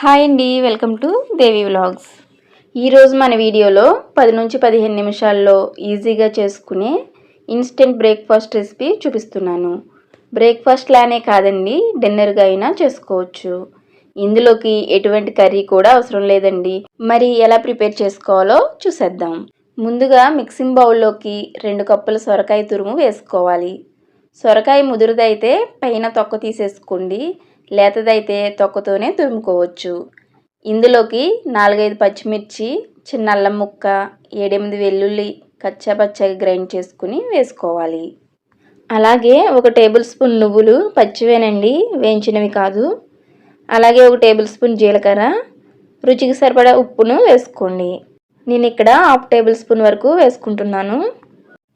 Hi అండి welcome to Devi vlogs. ఈరోజు మన వీడియోలో పది నుంచి పదిహేను నిమిషాల్లో ఈజీగా చేసుకునే ఇన్స్టెంట్ బ్రేక్ఫాస్ట్ రెసిపీ చూపిస్తున్నాను. బ్రేక్ఫాస్ట్ లానే కాదండి డిన్నర్గా అయినా చేసుకోవచ్చు. ఇందులోకి ఎటువంటి కర్రీ కూడా అవసరం లేదండి. మరి ఎలా ప్రిపేర్ చేసుకోవాలో చూసేద్దాం. ముందుగా మిక్సింగ్ బౌల్లోకి రెండు కప్పుల సొరకాయ తురుము వేసుకోవాలి. సొరకాయ ముదురుదైతే పైన తొక్క తీసేసుకోండి. లేతదైతే తొక్కతోనే తురుముకోవచ్చు. ఇందులోకి నాలుగైదు పచ్చిమిర్చి చిన్న అల్లం ముక్క ఏడెనిమిది వెల్లుల్లి కచ్చాపచ్చగా గ్రైండ్ చేసుకుని వేసుకోవాలి. అలాగే ఒక టేబుల్ స్పూన్ నువ్వులు పచ్చివేనండి వేయించినవి కాదు. అలాగే ఒక టేబుల్ స్పూన్ జీలకర్ర రుచికి సరిపడా ఉప్పును వేసుకోండి. నేను ఇక్కడ హాఫ్ టేబుల్ స్పూన్ వరకు వేసుకుంటున్నాను.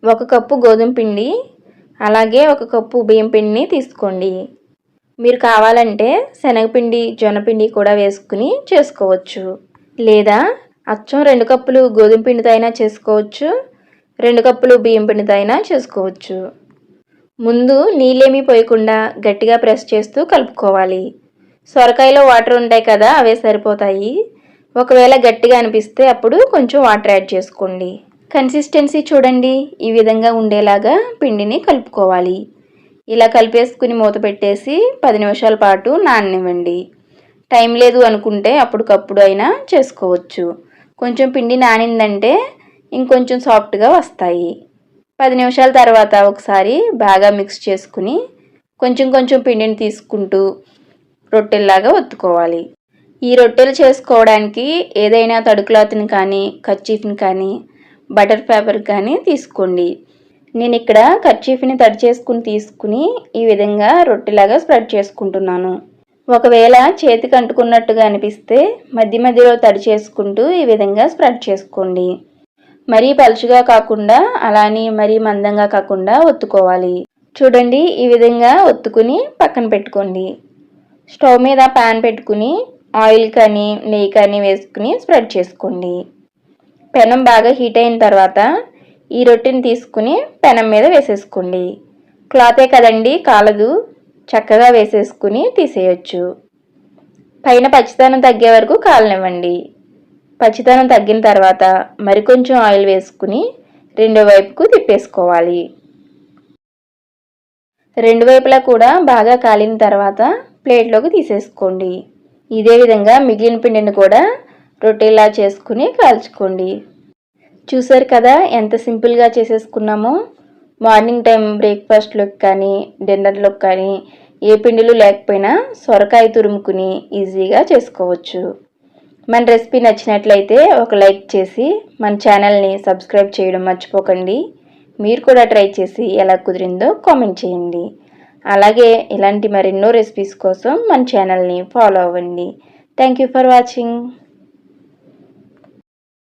ఒక కప్పు గోధుమ పిండి అలాగే ఒక కప్పు బియ్యం పిండిని తీసుకోండి. మీరు కావాలంటే శనగపిండి జొన్నపిండి కూడా వేసుకుని చేసుకోవచ్చు. లేదా అచ్చం రెండు కప్పులు గోధుమ పిండితో అయినా చేసుకోవచ్చు. రెండు కప్పులు బియ్యం పిండితో అయినా చేసుకోవచ్చు. ముందు నీళ్ళేమీ పోయకుండా గట్టిగా ప్రెస్ చేస్తూ కలుపుకోవాలి. సొరకాయలో వాటర్ ఉంటాయి కదా అవే సరిపోతాయి. ఒకవేళ గట్టిగా అనిపిస్తే అప్పుడు కొంచెం వాటర్ యాడ్ చేసుకోండి. కన్సిస్టెన్సీ చూడండి. ఈ విధంగా ఉండేలాగా పిండిని కలుపుకోవాలి. ఇలా కలిపేసుకుని మూత పెట్టేసి పది నిమిషాల పాటు నాననివ్వండి. టైం లేదు అనుకుంటే అప్పటికప్పుడు అయినా చేసుకోవచ్చు. కొంచెం పిండి నానిందంటే ఇంకొంచెం సాఫ్ట్గా వస్తాయి. పది నిమిషాల తర్వాత ఒకసారి బాగా మిక్స్ చేసుకుని కొంచెం కొంచెం పిండిని తీసుకుంటూ రొట్టెల్లాగా ఒత్తుకోవాలి. ఈ రొట్టెలు చేసుకోవడానికి ఏదైనా తడుకులాతని కానీ కర్చీఫ్ని కానీ బటర్ పేపర్ కానీ తీసుకోండి. నేను ఇక్కడ కర్చీఫ్ని తడి చేసుకుని తీసుకుని ఈ విధంగా రొట్టెలాగా స్ప్రెడ్ చేసుకుంటున్నాను. ఒకవేళ చేతికి అంటుకున్నట్టుగా అనిపిస్తే మధ్య మధ్యలో తడి చేసుకుంటూ ఈ విధంగా స్ప్రెడ్ చేసుకోండి. మరీ పలుచుగా కాకుండా అలానే మరీ మందంగా కాకుండా ఒత్తుకోవాలి. చూడండి ఈ విధంగా ఒత్తుకుని పక్కన పెట్టుకోండి. స్టవ్ మీద ప్యాన్ పెట్టుకుని ఆయిల్ కానీ నెయ్యి కానీ వేసుకుని స్ప్రెడ్ చేసుకోండి. పెనం బాగా హీట్ అయిన తర్వాత ఈ రొట్టెని తీసుకుని పెనం మీద వేసేసుకోండి. క్లాతే కదండి కాలదు. చక్కగా వేసేసుకుని తీసేయచ్చు. పైన పచ్చితనం తగ్గే వరకు కాలనివ్వండి. పచ్చితనం తగ్గిన తర్వాత మరికొంచెం ఆయిల్ వేసుకుని రెండో వైపుకు తిప్పేసుకోవాలి. రెండు వైపులా కూడా బాగా కాలిన తర్వాత ప్లేట్లోకి తీసేసుకోండి. ఇదే విధంగా మిగిలిన పిండిని కూడా రొట్టెలా చేసుకుని కాల్చుకోండి. చూసారు కదా ఎంత సింపుల్గా చేసేసుకున్నామో? మార్నింగ్ టైం బ్రేక్ఫాస్ట్లోకి కానీ డిన్నర్లోకి కానీ ఏ పిండిలు లేకపోయినా సొరకాయ తురుముకుని ఈజీగా చేసుకోవచ్చు. మన రెసిపీ నచ్చినట్లయితే ఒక లైక్ చేసి మన ఛానల్ని సబ్స్క్రైబ్ చేయడం మర్చిపోకండి. మీరు కూడా ట్రై చేసి ఎలా కుదిరిందో కామెంట్ చేయండి. అలాగే ఇలాంటి మరెన్నో రెసిపీస్ కోసం మన ఛానల్ని ఫాలో అవ్వండి. Thank you for watching.